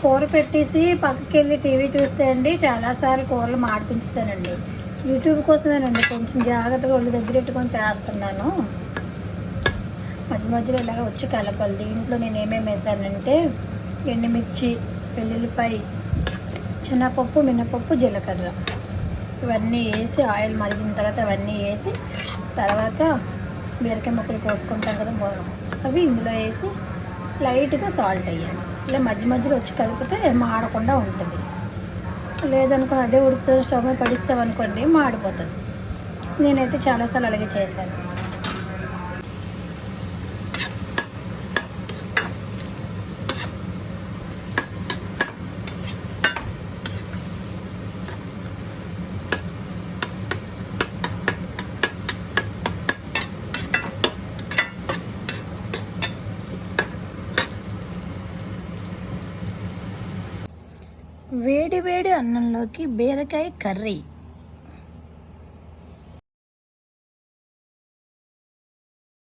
కూర పెట్టేసి పక్కకి వెళ్ళి టీవీ చూస్తే అండి చాలాసార్లు కూరలు మాడిపించానండి యూట్యూబ్ కోసమేనండి కొంచెం జాగ్రత్తగా ఒళ్ళు దగ్గర పెట్టుకొని చేస్తున్నాను. మధ్య మధ్యలో ఇలాగ వచ్చి కలపాలి. దీంట్లో నేను ఏమేమి వేసానంటే ఎండుమిర్చి వెల్లుల్లిపాయ చిన్నపప్పు మినపప్పు జీలకర్ర. ఇవన్నీ వేసి ఆయిల్ మరిగిన తర్వాత అవన్నీ వేసి తర్వాత బీరకాయ ముక్కలు కోసుకుంటాం కదా అవి ఇందులో వేసి లైట్గా సాల్ట్ వేయాలి ఇలా మధ్య మధ్యలో వచ్చి కలిపితే మాడకుండా ఉంటుంది. లేదనుకుని అదే ఉడుకుతుంది స్టవ్ మీద పడిస్తామనుకోండి మాడిపోతుంది. నేనైతే చాలాసార్లు అలాగే చేశాను. వేడి వేడి అన్నంలోకి బీరకాయ కర్రీ.